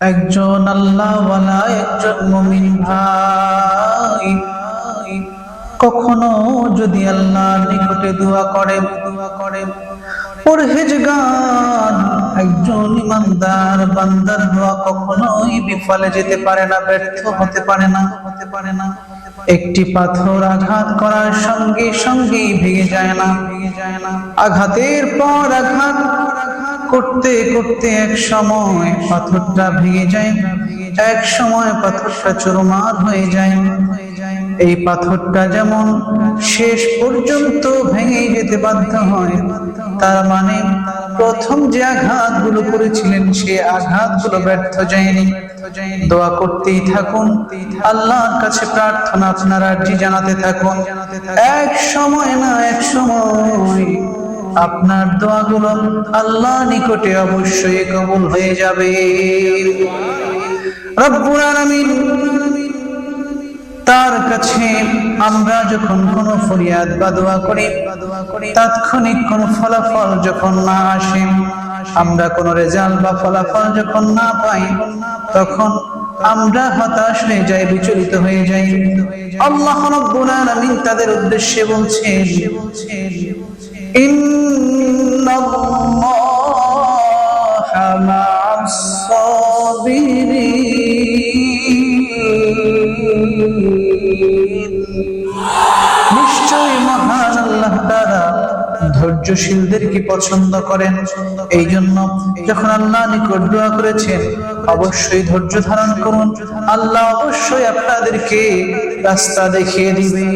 একজন আল্লাহওয়ালা একজন মমিন ভাই। কখনো যদি আল্লাহ নিকটে দোয়া করে দোয়া করে পরহেজগার, একজন ইমানদার বান্দার দোয়া কখনোই বিফলে যেতে পারে না, ব্যর্থ হতে পারে না হতে পারে না। একটি পাথর আঘাত করার সঙ্গে সঙ্গে ভেঙে যায় না ভেঙে যায় না। আঘাতের পর আঘাত করতে করতে এক সময় পাথরটা ভেঙে যায়, এক সময় পাথরটা চুরমার হয়ে যায়। এই পাথরটা যেমন শেষ পর্যন্ত ভেঙে যেতে বাধ্য হয়, তার মানে প্রথম যে আঘাতগুলো করেছিলেন সে আঘাতগুলো ব্যর্থ যায়নি। দোয়া করতেই থাকুন, আল্লাহর কাছে প্রার্থনা আপনার আর্জি জানাতে থাকুন। এক সময় না এক সময় আপনার দোয়াগুলো আল্লাহ নিকটে অবশ্যই কবুল হয়ে যাবে। রব্বুল আলামিন তার কাছে আমরা যখন কোনো ফরিয়াদ বা দোয়া করি, তাৎক্ষণিক কোনো ফলাফল যখন না আসে, আমরা কোনো রেজাল্ট বা ফলাফল যখন না পাই, তখন আমরা হতাশ হয়ে যাই, বিচলিত হয়ে যাই। আল্লাহ রাব্বুল তাদের উদ্দেশ্যে ইন্নাল্লাহা মা'আস ধৈর্যশীলদেরকে পছন্দ করেন? এই জন্য যখন আল্লাহ নিকট দোয়া করেছেন, অবশ্যই ধৈর্য ধারণ করুন। আল্লাহ অবশ্যই আপনাদেরকে রাস্তা দেখিয়ে দিবে।